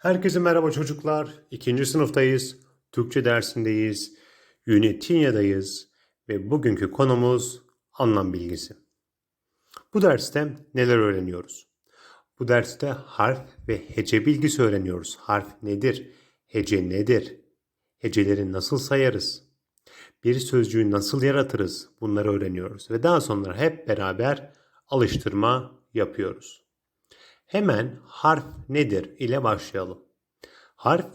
Herkese merhaba çocuklar. İkinci sınıftayız. Türkçe dersindeyiz. Unitinya'dayız. Ve bugünkü konumuz anlam bilgisi. Bu derste neler öğreniyoruz? Bu derste harf ve hece bilgisi öğreniyoruz. Harf nedir? Hece nedir? Heceleri nasıl sayarız? Bir sözcüğü nasıl yaratırız? Bunları öğreniyoruz. Ve daha sonra hep beraber alıştırma yapıyoruz. Hemen harf nedir ile başlayalım. Harf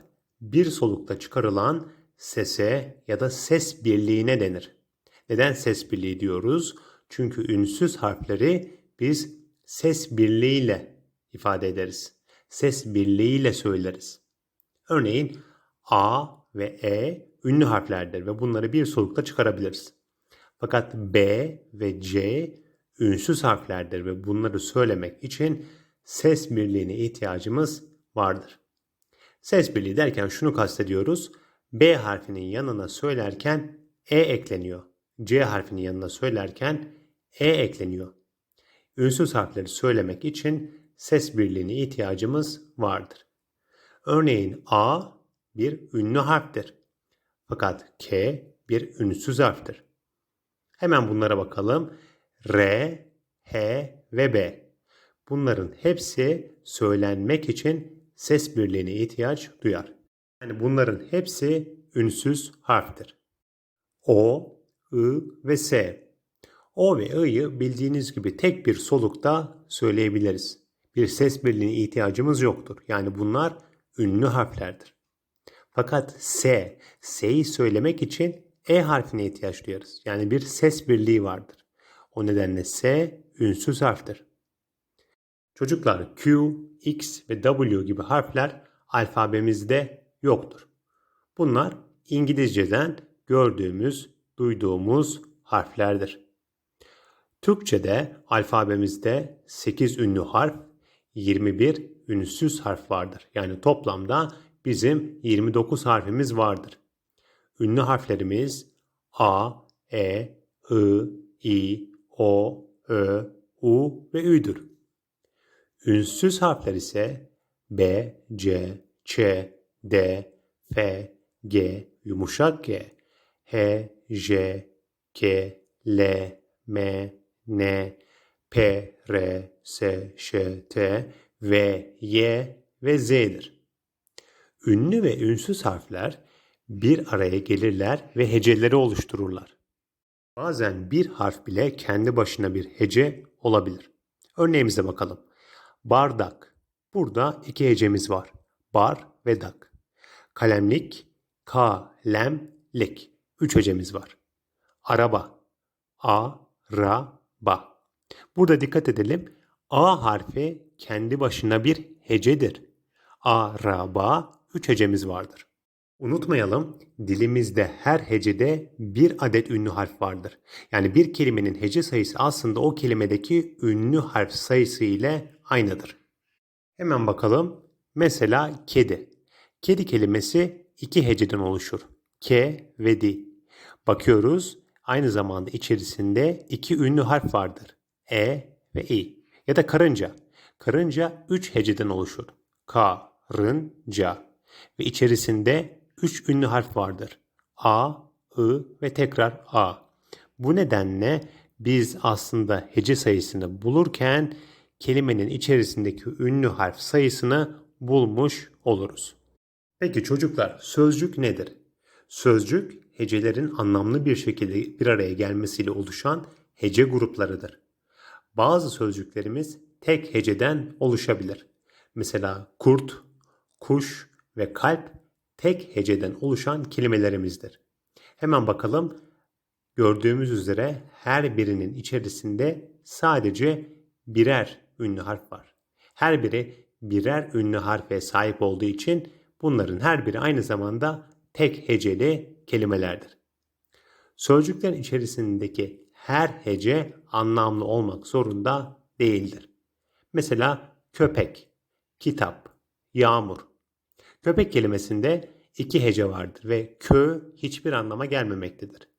bir solukta çıkarılan sese ya da ses birliğine denir. Neden ses birliği diyoruz? Çünkü ünsüz harfleri biz ses birliğiyle ifade ederiz. Ses birliğiyle söyleriz. Örneğin A ve E ünlü harflerdir ve bunları bir solukta çıkarabiliriz. Fakat B ve C ünsüz harflerdir ve bunları söylemek için ses birliğine ihtiyacımız vardır. Ses birliği derken şunu kastediyoruz. B harfinin yanına söylerken E ekleniyor. C harfinin yanına söylerken E ekleniyor. Ünsüz harfleri söylemek için ses birliğine ihtiyacımız vardır. Örneğin A bir ünlü harftir. Fakat K bir ünsüz harftir. Hemen bunlara bakalım. R, H ve B. Bunların hepsi söylenmek için ses birliğine ihtiyaç duyar. Yani bunların hepsi ünsüz harftir. O, I ve S. O ve I'yı bildiğiniz gibi tek bir solukta söyleyebiliriz. Bir ses birliğine ihtiyacımız yoktur. Yani bunlar ünlü harflerdir. Fakat S, S'yi söylemek için E harfine ihtiyaç duyarız. Yani bir ses birliği vardır. O nedenle S ünsüz harftir. Çocuklar Q, X ve W gibi harfler alfabemizde yoktur. Bunlar İngilizceden gördüğümüz, duyduğumuz harflerdir. Türkçe'de alfabemizde 8 ünlü harf, 21 ünsüz harf vardır. Yani toplamda bizim 29 harfimiz vardır. Ünlü harflerimiz A, E, I, I, O, Ö, U ve Ü'dür. Ünsüz harfler ise B, C, Ç, D, F, G, yumuşak G, H, J, K, L, M, N, P, R, S, Ş, T, V, Y ve Z'dir. Ünlü ve ünsüz harfler bir araya gelirler ve heceleri oluştururlar. Bazen bir harf bile kendi başına bir hece olabilir. Örneğimize bakalım. Bardak. Burada iki hecemiz var. Bar ve dak. Kalemlik, kalemlik. Üç hecemiz var. Araba. A, ra, ba. Burada dikkat edelim. A harfi kendi başına bir hecedir. Araba üç hecemiz vardır. Unutmayalım dilimizde her hecede bir adet ünlü harf vardır. Yani bir kelimenin hece sayısı aslında o kelimedeki ünlü harf sayısı ile aynıdır. Hemen bakalım. Mesela kedi. Kedi kelimesi iki heceden oluşur. K ve di. Bakıyoruz aynı zamanda içerisinde iki ünlü harf vardır. E ve i. Ya da karınca. Karınca üç heceden oluşur. Ka, rın, ca. Ve içerisinde üç ünlü harf vardır. A, I ve tekrar A. Bu nedenle biz aslında hece sayısını bulurken kelimenin içerisindeki ünlü harf sayısını bulmuş oluruz. Peki çocuklar sözcük nedir? Sözcük hecelerin anlamlı bir şekilde bir araya gelmesiyle oluşan hece gruplarıdır. Bazı sözcüklerimiz tek heceden oluşabilir. Mesela kurt, kuş ve kalp tek heceden oluşan kelimelerimizdir. Hemen bakalım. Gördüğümüz üzere her birinin içerisinde sadece birer ünlü harf var. Her biri birer ünlü harfe sahip olduğu için bunların her biri aynı zamanda tek heceli kelimelerdir. Sözcüklerin içerisindeki her hece anlamlı olmak zorunda değildir. Mesela köpek, kitap, yağmur. Köpek kelimesinde iki hece vardır ve kö hiçbir anlama gelmemektedir.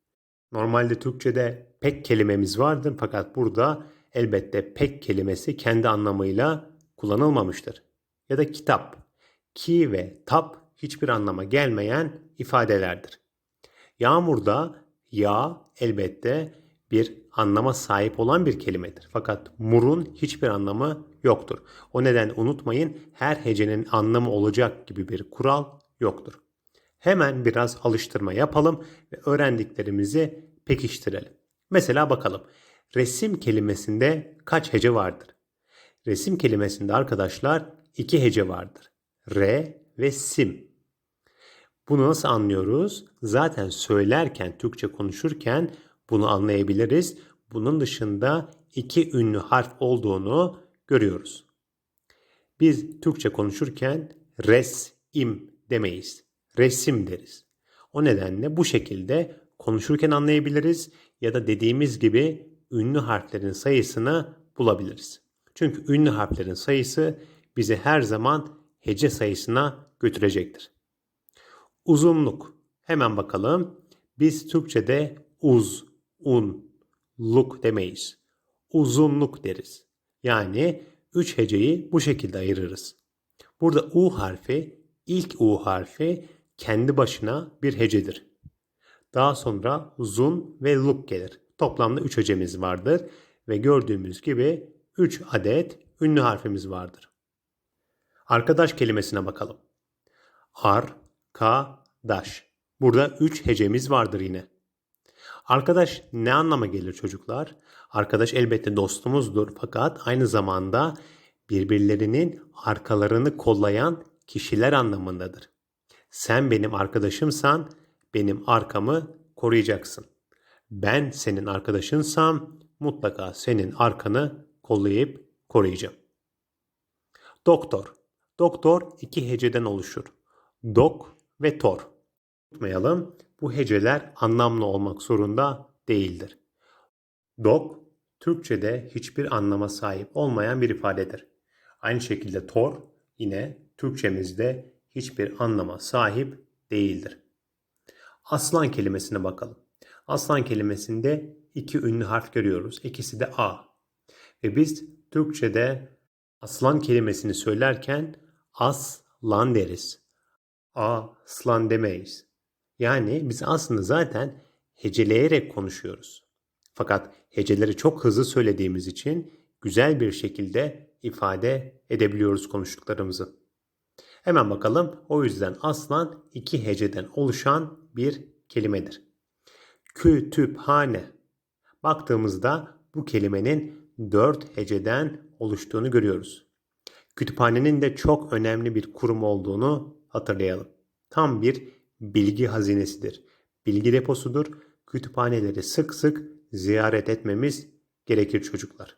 Normalde Türkçe'de pek kelimemiz vardır fakat burada elbette pek kelimesi kendi anlamıyla kullanılmamıştır. Ya da kitap. ki ve tap hiçbir anlama gelmeyen ifadelerdir. Yağmurda yağ elbette bir anlama sahip olan bir kelimedir. Fakat murun hiçbir anlamı yoktur. O nedenle unutmayın her hecenin anlamı olacak gibi bir kural yoktur. Hemen biraz alıştırma yapalım ve öğrendiklerimizi pekiştirelim. Mesela bakalım. Resim kelimesinde kaç hece vardır? Resim kelimesinde arkadaşlar iki hece vardır. Re ve sim. Bunu nasıl anlıyoruz? Zaten söylerken, Türkçe konuşurken bunu anlayabiliriz. Bunun dışında iki ünlü harf olduğunu görüyoruz. Biz Türkçe konuşurken resim demeyiz. Resim deriz. O nedenle bu şekilde konuşurken anlayabiliriz ya da dediğimiz gibi ünlü harflerin sayısını bulabiliriz. Çünkü ünlü harflerin sayısı bizi her zaman hece sayısına götürecektir. Uzunluk. Hemen bakalım. Biz Türkçe'de uz, un, luk demeyiz. Uzunluk deriz. Yani üç heceyi bu şekilde ayırırız. Burada U harfi, ilk U harfi kendi başına bir hecedir. Daha sonra uzun ve luk gelir. Toplamda 3 hecemiz vardır ve gördüğümüz gibi 3 adet ünlü harfimiz vardır. Arkadaş kelimesine bakalım. Arkadaş. Burada 3 hecemiz vardır yine. Arkadaş ne anlama gelir çocuklar? Arkadaş elbette dostumuzdur fakat aynı zamanda birbirlerinin arkalarını kollayan kişiler anlamındadır. Sen benim arkadaşımsan benim arkamı koruyacaksın. Ben senin arkadaşınsam mutlaka senin arkanı kollayıp koruyacağım. Doktor. Doktor iki heceden oluşur. Dok ve tor. Unutmayalım bu heceler anlamlı olmak zorunda değildir. Dok Türkçe'de hiçbir anlama sahip olmayan bir ifadedir. Aynı şekilde tor yine Türkçemizde hiçbir anlama sahip değildir. Aslan kelimesine bakalım. Aslan kelimesinde iki ünlü harf görüyoruz. İkisi de A. Ve biz Türkçe'de aslan kelimesini söylerken aslan deriz. Aslan demeyiz. Yani biz aslında zaten heceleyerek konuşuyoruz. Fakat heceleri çok hızlı söylediğimiz için güzel bir şekilde ifade edebiliyoruz konuştuklarımızı. Hemen bakalım. O yüzden aslan iki heceden oluşan bir kelimedir. Kütüphane. Baktığımızda bu kelimenin dört heceden oluştuğunu görüyoruz. Kütüphanenin de çok önemli bir kurum olduğunu hatırlayalım. Tam bir bilgi hazinesidir. Bilgi deposudur. Kütüphaneleri sık sık ziyaret etmemiz gerekir çocuklar.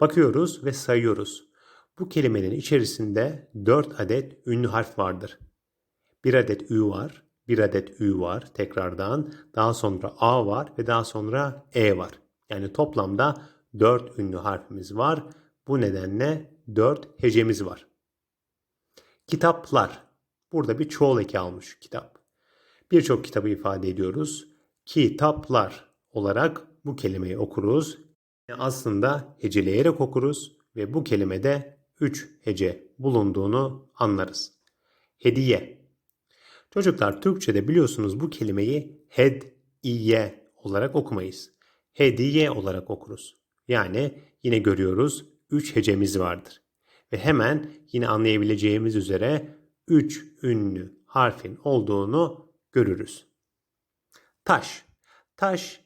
Bakıyoruz ve sayıyoruz. Bu kelimenin içerisinde 4 adet ünlü harf vardır. Bir adet ü var, bir adet ü var tekrardan, daha sonra a var ve daha sonra e var. Yani toplamda 4 ünlü harfimiz var. Bu nedenle 4 hecemiz var. Kitaplar. Burada bir çoğul eki almış kitap. Birçok kitabı ifade ediyoruz. Kitaplar olarak bu kelimeyi okuruz. Yani aslında heceleyerek okuruz ve bu kelimede 3 hece bulunduğunu anlarız. Hediye. Çocuklar Türkçe'de biliyorsunuz bu kelimeyi hed, iye olarak okumayız. Hediye olarak okuruz. Yani yine görüyoruz 3 hecemiz vardır. Ve hemen yine anlayabileceğimiz üzere 3 ünlü harfin olduğunu görürüz. Taş. Taş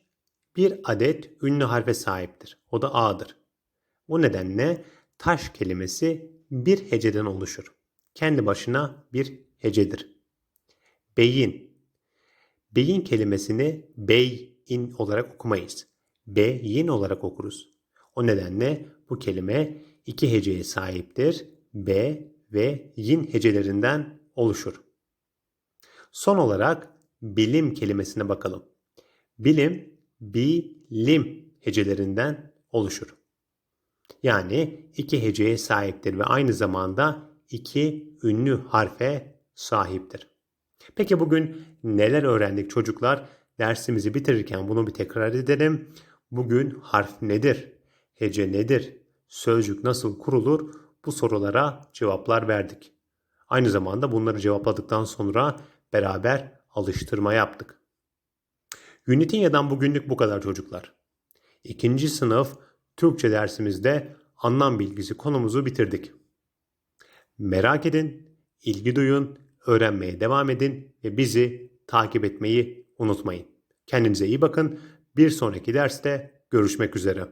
bir adet ünlü harfe sahiptir. O da A'dır. Bu nedenle taş kelimesi bir heceden oluşur. Kendi başına bir hecedir. Beyin. Beyin kelimesini beyin olarak okumayız. Beyin olarak okuruz. O nedenle bu kelime iki heceye sahiptir. B ve yin hecelerinden oluşur. Son olarak bilim kelimesine bakalım. Bilim, bilim hecelerinden oluşur. Yani iki heceye sahiptir ve aynı zamanda iki ünlü harfe sahiptir. Peki bugün neler öğrendik çocuklar? Dersimizi bitirirken bunu bir tekrar edelim. Bugün harf nedir? Hece nedir? Sözcük nasıl kurulur? Bu sorulara cevaplar verdik. Aynı zamanda bunları cevapladıktan sonra beraber alıştırma yaptık. Unitinya'dan bugünlük bu kadar çocuklar. İkinci sınıf Türkçe dersimizde anlam bilgisi konumuzu bitirdik. Merak edin, ilgi duyun, öğrenmeye devam edin ve bizi takip etmeyi unutmayın. Kendinize iyi bakın. Bir sonraki derste görüşmek üzere.